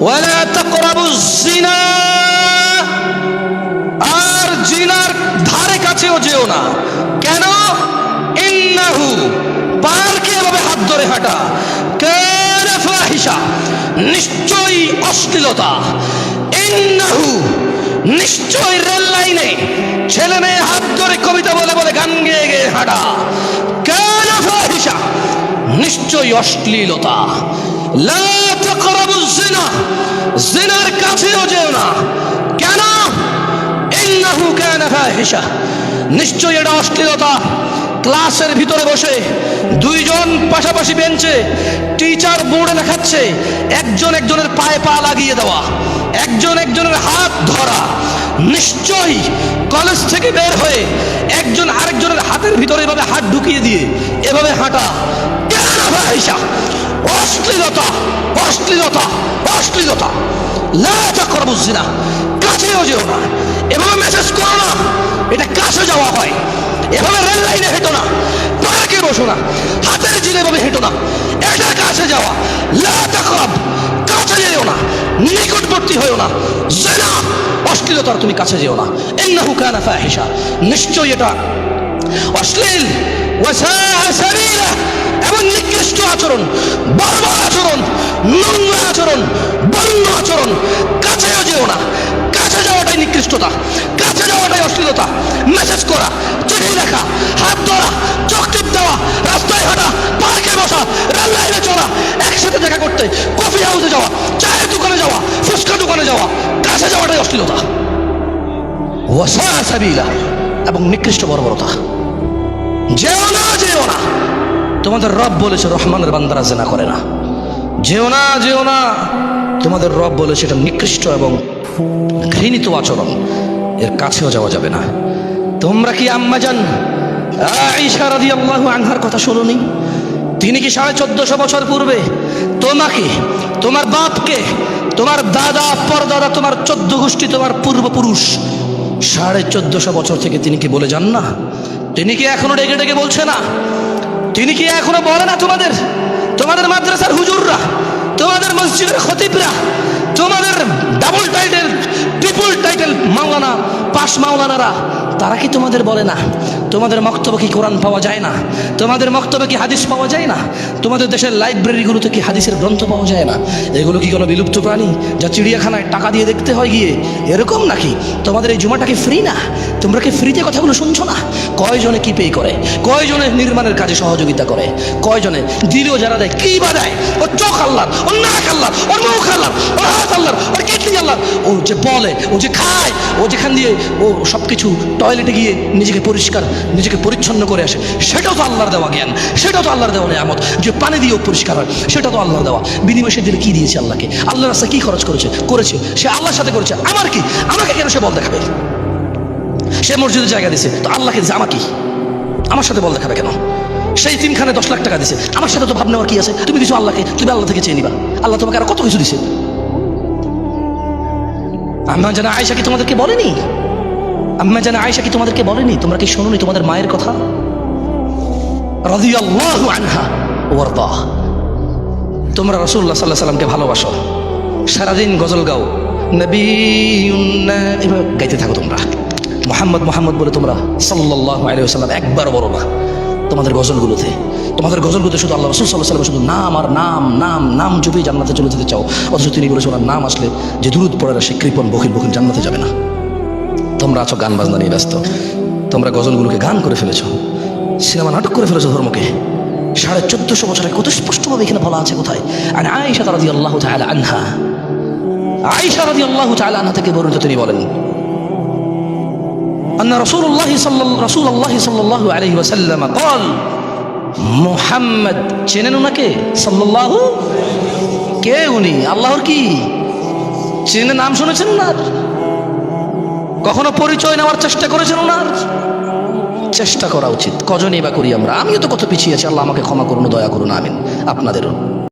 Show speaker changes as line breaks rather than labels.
ওয়ালা তাকরাবুজ জিনা আর জিনার ধারে কাছেও যেও না। কেন? ইন্নাহু পার্কে এভাবে হাত ধরে হাঁটা। কানা ফাহিশা নিশ্চয়ই অশ্লীলতা। ইন্নাহু, নিশ্চয়ই রেল লাইনে ছেলে মেয়ে হাত ধরে কবিতা বলে বলে গান গেয়ে গেয়ে হাঁটা। কানা ফাহিশা নিশ্চয়ই অশ্লীলতা। জিনার কাছেও যেও না। কেন? নিশ্চয়ই এটা অশ্লীলতা। ক্লাসের ভিতরে বসে দুইজন পাশাপাশি বেঞ্চে টিচার বোর্ডে লেখাচ্ছে একজন একজনের পায়ে পা লাগিয়ে দেওয়া, একজন একজনের হাত ধরা। নিশ্চয়ই কলেজ থেকে বের হয়ে একজন আরেকজনের হাতের ভিতরে এভাবে হাত ঢুকিয়ে দিয়ে এভাবে হাঁটা। কানা ফাহিশা? অশ্লীলতা অশ্লীলতা অশ্লীলতা। লা তাকরাবুজ জিনা। কাছেও যেও না। এভাবে মেসেজ করো না। এটা কাছে যাওয়া হয়। এভাবে রেল লাইনে হেঁটো না। পার্কে বসো না। হাতের জিনে এভাবে হেঁটো না। এটা কাছে যাওয়া। লা তাকরাব কাছে যেও না। নিকটবর্তী হয়েও না। জিনা, অশ্লীলতার তুমি কাছে যেও না। ইন্নাহু কানা ফাহিশা। নিশ্চয়ই এটা অশ্লীল এমন নিকৃষ্ট আচরণ, বর্বর আচরণ, নোংরা আচরণ, বন্য আচরণ কাছেও যেও না, কাছে যাওয়াটাই নিকৃষ্টতা, কাছে যাওয়াটাই অশ্লীলতা। মেসেজ করা, চিঠি লেখা, হাত ধরা, চোখ দেওয়া, রাস্তায় হাঁটা, পার্কে বসা রেল লাইনে চলা, একসাথে দেখা করতে, কফি হাউসে যাওয়া, চায়ের দোকানে যাওয়া, ফুচকা দোকানে যাওয়া, কাছে যাওয়াটাই অশ্লীলতা। ওয়াসা সাবিলা এবং নিকৃষ্ট বর্বরতা। যেও না যেও না। তোমাদের রব বলেছে, রহমানের বান্দারা জেনা করে না। যেও না যেও না। তোমাদের রব বলেছে, এটা নিকৃষ্ট এবং ঘৃণিত আচরণ। এর কাছেও যাওয়া যাবে না। তোমরা কি আম্মা জান, আয়েশা রাদিয়াল্লাহু আনহার কথা শোনোনি? তিনি কি সাড়ে চোদ্দশো বছর পূর্বে তোমাকে, তোমার বাপকে, তোমার দাদা, পরদাদা, তোমার চোদ্দ গোষ্ঠী, তোমার পূর্বপুরুষ সাড়ে চোদ্দশো বছর থেকে তিনি কি বলে যান না? তিনি কি এখনও ডেকে ডেকে বলছে না? তিনি কি এখনও বলে না তোমাদের? তোমাদের মাদ্রাসার হুজুররা, তোমাদের মসজিদের খতিবরা, তোমাদের ডাবল টাইটেল ট্রিপল টাইটেল মাওলানা, পাশ মাওলানারা, তারা কি তোমাদের বলে না? তোমাদের মক্তব্য কি কোরআন পাওয়া যায় না? তোমাদের মক্তব্যে কি হাদিস পাওয়া যায় না? তোমাদের দেশের লাইব্রেরিগুলোতে কি হাদিসের গ্রন্থ পাওয়া যায় না? এগুলো কি কোনো বিলুপ্ত প্রাণী যা চিড়িয়াখানায় টাকা দিয়ে দেখতে হয় গিয়ে? এরকম নাকি? তোমাদের এই জুমাটা কি ফ্রি না? তোমরা কি ফ্রিতে কথাগুলো শুনছো না? কয়জনে কি পে করে? কয়জনে নির্মাণের কাজে সহযোগিতা করে? কয়জনে দিলেও যারা দেয়, কি বা দেয়? ওর চোখ আল্লাহ ওর নাক আল্লাহ ওর মুখ আল্লাহ ওর হাত আল্লাহ ওর কিডনি আল্লাহ ও যে বলে, ও যে খায়, ও যেখান দিয়ে ও সব কিছু টয়লেটে গিয়ে নিজেকে পরিষ্কার নিজেকে পরিচ্ছন্ন করে আসে। সেটাও তো আল্লাহর দেওয়া জ্ঞান। সেটাও তো আল্লাহর দেওয়া নেয়ামত। যে পানি দিয়েও পরিষ্কার হয় সেটা তো আল্লাহর দেওয়া। বিনিময় সে দিলে কি দিয়েছে আল্লাহকে? আল্লাহর রাস্তায় কি খরচ করেছে? করেছে। সে আল্লাহর সাথে করেছে। আমার কি? আমাকে কেন সে বল দেখাবে? সে মসজিদের জায়গা দিছে। তো আল্লাহকে দিছে আমাকে আমার সাথে বল দেখাবে কেন? সেই তিনখানে দশ লাখ টাকা দিছে। আমার সাথে তো ভাব নেওয়ার কি আছে? তুমি দিছো আল্লাহকে, তুমি আল্লাহ থেকে চেয়ে নিবা। আল্লাহ তোমাকে আরও কত কিছু দিছে? আম্মা জানা আয়সা কি তোমাদেরকে বলেনি? আম্মা জানা আয়সা কি তোমাদেরকে বলেনি? তোমরা কি শোনোনি তোমাদের মায়ের কথা? তোমরা রাসূলুল্লাহ সাল্লাল্লাহু আলাইহি সাল্লামকে ভালোবাসো। সারাদিন গজল গাও। নবী গাইতে থাকো তোমরা। মোহাম্মদ মোহাম্মদ বলে তোমরা সাল্লাহ আলাইসাল্লাম একবার বলো না তোমাদের গজলগুলোতে। তোমাদের গজলগুলোতে শুধু আল্লাহ রসুল সাল্লাহ সাল্লাম শুধু নাম আর নাম নাম নাম জুপেই জান্নাতে চলে যেতে চাও। অথচ তিনি বলেছেন, ওনার নাম আসলে যে দূরত পড়ে না, সে কৃপন বকিল বকিল, জান্নাতে যাবে না। তোমরা আছো গান বাজনা নিয়ে ব্যস্ত তোমরা গজলগুলোকে গান করে ফেলেছো সিনেমা নাটক করে ফেলেছো ধর্মকে সাড়ে চোদ্দশো বছরে কত স্পষ্টভাবে এখানে বলা আছে কোথায় আর আয়েশা রাদি আল্লাহ তাআলা আনহা আয়েশা রাদি আল্লাহ তাআলা আনহা থেকে বর্ণিত তিনি বলেন أن رسول الله صلى رسول الله صلى الله عليه وسلم قال মোহাম্মদ চেনেন ওনাকে সাল্লাল্লাহু কে উনি আল্লাহর কি চেনে নাম শুনেছেন ওনার কখনো পরিচয় নেওয়ার চেষ্টা করেছেন ওনার? চেষ্টা করা উচিত। কজনই বা করি আমরা? আমিও তো কত পিছিয়ে আছি। আল্লাহ আমাকে ক্ষমা করুন, দয়া করুন, আমিন। আপনাদেরও।